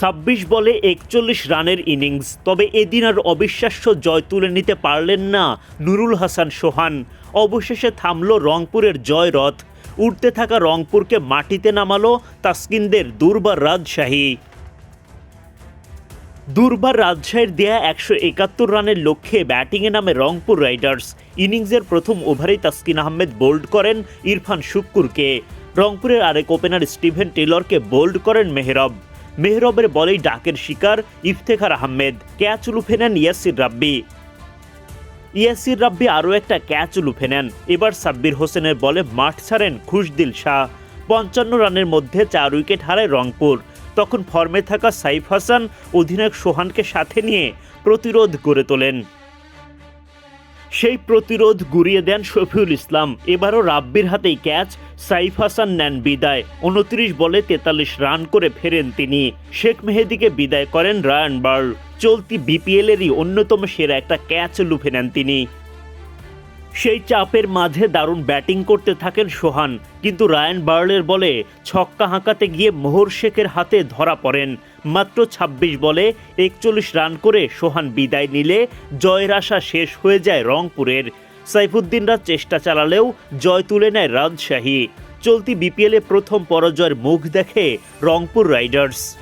ছাব্বিশ বলে একচল্লিশ রানের ইনিংস, তবে এদিন আর অবিশ্বাস্য জয় তুলে নিতে পারলেন না নুরুল হাসান সোহান। অবশেষে থামল রংপুরের জয় রথ উঠতে থাকা রংপুরকে মাটিতে নামালো তাসকিনদের দুর্বার রাজশাহী। দুর্বার রাজশাহীর দেয়া একশো একাত্তর রানের লক্ষ্যে ব্যাটিংয়ে নামে রংপুর রাইডার্স। ইনিংসের প্রথম ওভারেই তাসকিন আহমেদ বোল্ড করেন ইরফান শুক্কুরকে। রংপুরের আরেক ওপেনার স্টিভেন টেলরকে বোল্ড করেন মেহরব। মেহরবের বলেই ডাকের শিকার ইফতেখার আহমেদ, ক্যাচ লুফে নেন ইয়াসির রাব্বি। ইয়াসির রাব্বি আরও একটা ক্যাচ লুফে নেন। এবার সাব্বির হোসেনের বলে মাঠ ছাড়েন খুশদিল শাহ। পঞ্চান্ন রানের মধ্যে চার উইকেট হারায় রংপুর। তখন ফর্মে থাকা সাইফ হাসান অধিনায়ক সোহানকে সাথে নিয়ে প্রতিরোধ গড়ে তোলেন। সেই প্রতিরোধ গুড়িয়ে দেন শফিউল ইসলাম। এবারও রাব্বির হাতেই ক্যাচ, সাইফ হাসান নেন বিদায়। উনত্রিশ বলে তেতাল্লিশ রান করে ফেরেন তিনি। শেখ মেহেদিকে বিদায় করেন রায়ান বার্ল। চলতি বিপিএলেরই অন্যতম সেরা একটা ক্যাচ লুফে নেন তিনি। সেই চাপের মাঝে দারুণ ব্যাটিং করতে থাকেন সোহান। কিন্তু রায়ান বার্লের বলে ছক্কা হাঁকাতে গিয়ে মোহর শেখের হাতে ধরা পড়েন। মাত্র ২৬ বলে একচল্লিশ রান করে সোহান বিদায় নিলে জয়ের আশা শেষ হয়ে যায় রংপুরের। সাইফুদ্দিনরা চেষ্টা চালালেও জয় তুলে নেয় রাজশাহী। চলতি বিপিএলে প্রথম পরাজয়ের মুখ দেখে রংপুর রাইডার্স।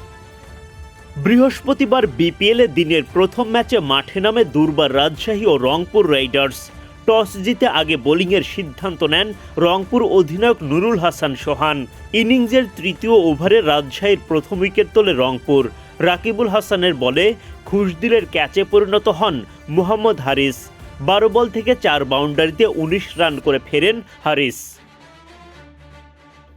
বৃহস্পতিবার বিপিএলে দিনের প্রথম ম্যাচে মাঠে নামে দুর্বার রাজশাহী ও রংপুর রাইডার্স। টস জিতে আগে বোলিংয়ের সিদ্ধান্ত নেন রংপুর অধিনায়ক নুরুল হাসান সোহান। ইনিংসের তৃতীয় ওভারে রাজশাহীর প্রথম উইকেট তোলে রংপুর। রাকিবুল হাসানের বলে, খুশদিলের ক্যাচে পরিণত হন মুহাম্মদ হারিস। বারো বল থেকে চার বাউন্ডারিতে উনিশ রান করে ফেরেন হারিস।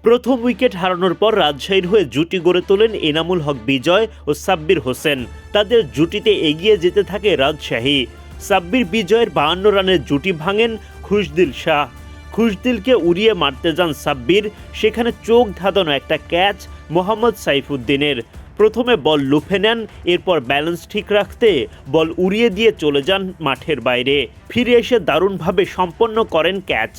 প্রথম উইকেট হারানোর পর রাজশাহীর হয়ে জুটি গড়ে তোলেন এনামুল হক বিজয় ও সাব্বির হোসেন। তাদের জুটিতে এগিয়ে যেতে থাকে রাজশাহী। সাব্বির বিজয়ের বাহান্ন রানের জুটি ভাঙেন খুশদিল শাহ। খুশদিলকে উড়িয়ে মারতে যান সাব্বির সেখানে চোখ ধাঁধানো একটা ক্যাচ মোহাম্মদ সাইফুদ্দিনের। প্রথমে বল লুফে নেন, এরপর ব্যালেন্স ঠিক রাখতে বল উড়িয়ে দিয়ে চলে যান মাঠের বাইরে। ফিরে এসে দারুণভাবে সম্পন্ন করেন ক্যাচ।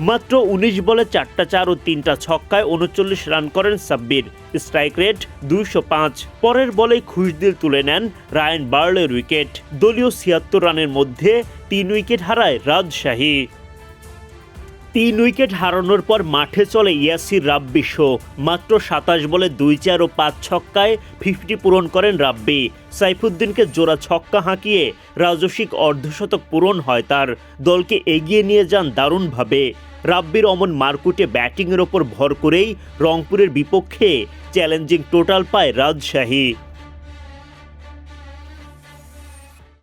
মাত্র উনিশ বলে চারটা চার ও তিনটা ছক্কায় উনচল্লিশ রান করেন সাব্বির। স্ট্রাইক রেট দুইশো পাঁচ। পরের বলে খুশদিল তুলে নেন রায়ন বার্লের উইকেট। দলীয় ছিয়াত্তর রানের মধ্যে তিন উইকেট হারায় রাজশাহী। তিন উইকেট হারানোর পর মাঠে চলে ইয়াসির রাব্বি শো। মাত্র সাতাশ বলে দুই চার ও পাঁচ ছক্কায় ফিফটি পূরণ করেন রাব্বি। সাইফুদ্দিনকে জোড়া ছক্কা হাঁকিয়ে রাজস্বিক অর্ধশতক পূরণ হয় তার। দলকে এগিয়ে নিয়ে যান দারুণভাবে। রাব্বির অমন মারকুটে ব্যাটিংয়ের ওপর ভর করেই রংপুরের বিপক্ষে চ্যালেঞ্জিং টোটাল পায় রাজশাহী।